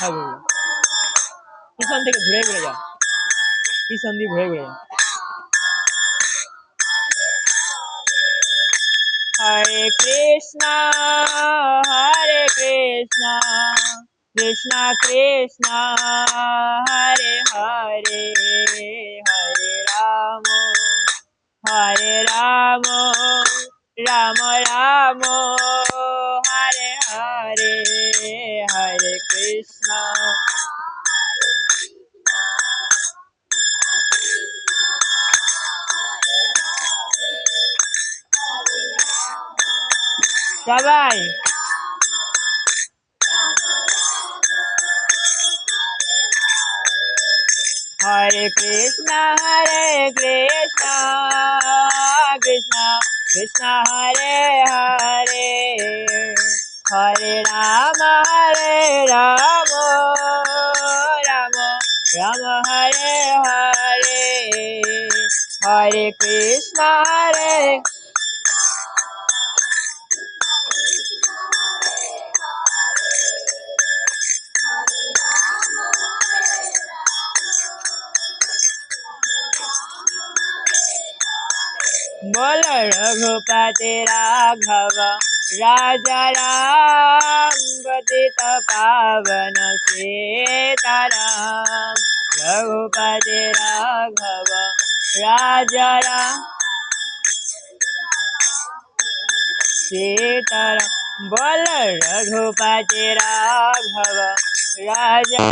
अच्छा बोल किसान देख घुरे घुरे जा किसान भी घुरे घुरे हरे कृष्णा हरे कृष्णा कृष्णा कृष्णा हरे हरे हरे राम हरे राम, राम, राम হরে কৃষ্ণ সবাই হরে কৃষ্ণ হরে কৃষ্ণ কৃষ্ণ কৃষ্ণ হরে হরে হরে রাম হরে রাম রাম রাম হরে হরে হরে কৃষ্ণ হরে बोल रघुपति राघव राजा राम पतित पावन सीताराम रघुपति राघव राजा राम सीताराम बोल रघुपति राघव राजा